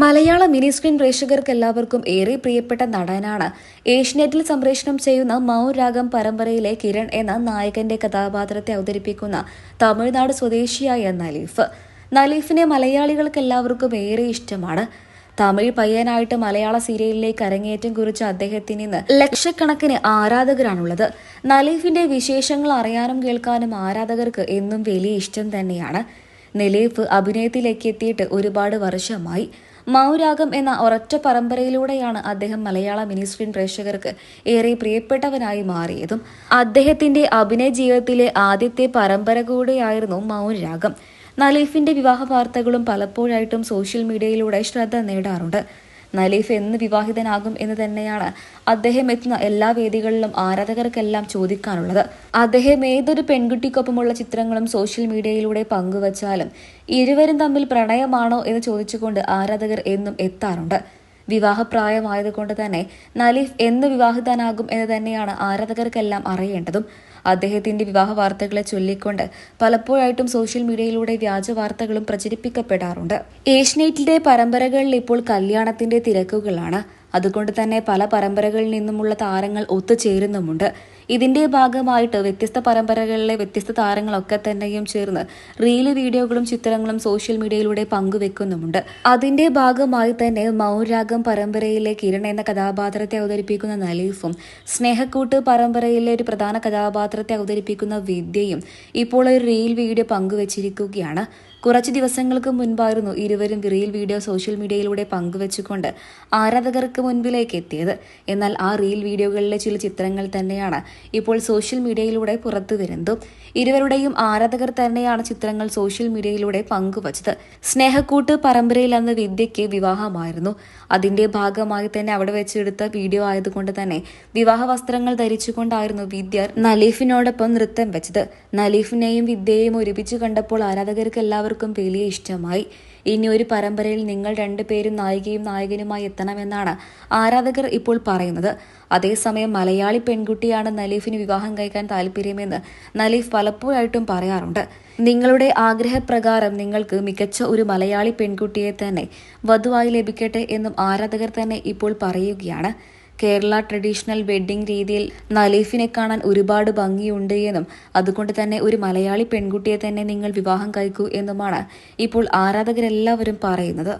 മലയാള mini screen പ്രേക്ഷകർക്ക് എല്ലാവർക്കും ഏറെ പ്രിയപ്പെട്ട നടനാണ്. ഏഷ്യനെറ്റിൽ സംപ്രേഷണം ചെയ്യുന്ന മൗരാഗം പരമ്പരയിലെ കിരൺ എന്ന നായകന്റെ കഥാപാത്രത്തെ അവതരിപ്പിക്കുന്ന തമിഴ്നാട് സ്വദേശിയായ നലീഫ്. നലീഫിനെ മലയാളികൾക്ക് എല്ലാവർക്കും ഏറെ ഇഷ്ടമാണ്. തമിഴ് പയ്യനായിട്ട് മലയാള സീരിയലിലേക്ക് അരങ്ങേറ്റം കുറിച്ച അദ്ദേഹത്തിന് ഇന്ന് ലക്ഷക്കണക്കിന് ആരാധകരാണുള്ളത്. നലീഫിന്റെ വിശേഷങ്ങൾ അറിയാനും കേൾക്കാനും ആരാധകർക്ക് എന്നും വലിയ ഇഷ്ടം തന്നെയാണ്. നിലീഫ് അഭിനയത്തിലേക്ക് എത്തിയിട്ട് ഒരുപാട് വർഷമായി. മൗരാഗം എന്ന ഒരൊറ്റ പരമ്പരയിലൂടെയാണ് അദ്ദേഹം മലയാള മിനി സ്ക്രീൻ പ്രേക്ഷകർക്ക് ഏറെ പ്രിയപ്പെട്ടവനായി മാറിയതും. അദ്ദേഹത്തിന്റെ അഭിനയ ജീവിതത്തിലെ ആദ്യത്തെ പരമ്പര കൂടെയായിരുന്നു മൗനരാഗം നലീഫിന്റെ വിവാഹ വാർത്തകളും പലപ്പോഴായിട്ടും സോഷ്യൽ മീഡിയയിലൂടെ ശ്രദ്ധ നേടാറുണ്ട്. നലീഫ് എന്ന് വിവാഹിതനാകും എന്ന് തന്നെയാണ് അദ്ദേഹം എത്തുന്ന എല്ലാ വേദികളിലും ആരാധകർക്കെല്ലാം ചോദിക്കാനുള്ളത്. അദ്ദേഹം ഏതൊരു പെൺകുട്ടിക്കൊപ്പമുള്ള ചിത്രങ്ങളും സോഷ്യൽ മീഡിയയിലൂടെ പങ്കുവച്ചാലും ഇരുവരും തമ്മിൽ പ്രണയമാണോ എന്ന് ചോദിച്ചുകൊണ്ട് ആരാധകർ എന്നും എത്താറുണ്ട്. വിവാഹപ്രായമായതുകൊണ്ട് തന്നെ നലീഫ് എന്ന് വിവാഹിതനാകും എന്ന് തന്നെയാണ് ആരാധകർക്കെല്ലാം അറിയേണ്ടതും. അദ്ദേഹത്തിന്റെ വിവാഹ വാർത്തകളെ ചൊല്ലിക്കൊണ്ട് പലപ്പോഴായിട്ടും സോഷ്യൽ മീഡിയയിലൂടെ വ്യാജ വാർത്തകളും പ്രചരിപ്പിക്കപ്പെടാറുണ്ട്. ഏഷ്യനെറ്റിലെ പരമ്പരകളിൽ ഇപ്പോൾ കല്യാണത്തിന്റെ തിരക്കുകളാണ്. അതുകൊണ്ട് തന്നെ പല പരമ്പരകളിൽ നിന്നുമുള്ള താരങ്ങൾ ഒത്തുചേരുന്നുമുണ്ട്. ഇതിന്റെ ഭാഗമായിട്ട് വ്യത്യസ്ത പരമ്പരകളിലെ വ്യത്യസ്ത താരങ്ങളൊക്കെ തന്നെയും ചേർന്ന് റീൽ വീഡിയോകളും ചിത്രങ്ങളും സോഷ്യൽ മീഡിയയിലൂടെ പങ്കുവെക്കുന്നുമുണ്ട്. അതിന്റെ ഭാഗമായി തന്നെ മൗരാഗം പരമ്പരയിലെ കിരൺ എന്ന കഥാപാത്രത്തെ അവതരിപ്പിക്കുന്ന നലീഫും സ്നേഹക്കൂട്ട് പരമ്പരയിലെ ഒരു പ്രധാന കഥാപാത്രത്തെ അവതരിപ്പിക്കുന്ന വിദ്യയും ഇപ്പോൾ ഒരു റീൽ വീഡിയോ പങ്കുവച്ചിരിക്കുകയാണ്. കുറച്ച് ദിവസങ്ങൾക്ക് മുൻപായിരുന്നു ഇരുവരും റീൽ വീഡിയോ സോഷ്യൽ മീഡിയയിലൂടെ പങ്കുവെച്ചുകൊണ്ട് ആരാധകർക്ക് മുൻപിലേക്ക് എത്തിയത്. എന്നാൽ ആ റീൽ വീഡിയോകളിലെ ചില ചിത്രങ്ങൾ തന്നെയാണ് ഇപ്പോൾ സോഷ്യൽ മീഡിയയിലൂടെ പുറത്തു വരുന്നു. ഇരുവരുടെയും ആരാധകർ തന്നെയാണ് ചിത്രങ്ങൾ സോഷ്യൽ മീഡിയയിലൂടെ പങ്കുവച്ചത്. സ്നേഹക്കൂട്ട് പരമ്പരയിൽ അന്ന് വിദ്യയ്ക്ക് വിവാഹമായിരുന്നു. അതിന്റെ ഭാഗമായി തന്നെ അവിടെ വെച്ചെടുത്ത വീഡിയോ ആയതുകൊണ്ട് തന്നെ വിവാഹ വസ്ത്രങ്ങൾ ധരിച്ചുകൊണ്ടായിരുന്നു വിദ്യ നലീഫിനോടൊപ്പം നൃത്തം വെച്ചത്. നലീഫിനെയും വിദ്യയെയും ഒരുമിച്ച് കണ്ടപ്പോൾ ആരാധകർക്ക് എല്ലാവർക്കും വലിയ ഇഷ്ടമായി. ഇനി ഒരു പരമ്പരയിൽ നിങ്ങൾ രണ്ടുപേരും നായികയും നായകനുമായി എത്തണമെന്നാണ് ആരാധകർ ഇപ്പോൾ പറയുന്നത്. അതേസമയം മലയാളി പെൺകുട്ടിയാണ് നലീഫിന് വിവാഹം കഴിക്കാൻ താല്പര്യമെന്ന് നലീഫ് പലപ്പോഴായിട്ടും പറയാറുണ്ട്. നിങ്ങളുടെ ആഗ്രഹപ്രകാരം നിങ്ങൾക്ക് മികച്ച ഒരു മലയാളി പെൺകുട്ടിയെ തന്നെ വധുവായി ലഭിക്കട്ടെ എന്നും ആരാധകർ തന്നെ ഇപ്പോൾ പറയുകയാണ്. കേരള ട്രഡീഷണൽ വെഡ്ഡിംഗ് രീതിയിൽ നലീഫിനെ കാണാൻ ഒരുപാട് ഭംഗിയുണ്ട് എന്നും അതുകൊണ്ട് തന്നെ ഒരു മലയാളി പെൺകുട്ടിയെ തന്നെ നിങ്ങൾ വിവാഹം കഴിക്കൂ എന്നുമാണ് ഇപ്പോൾ ആരാധകരെല്ലാവരും പറയുന്നത്.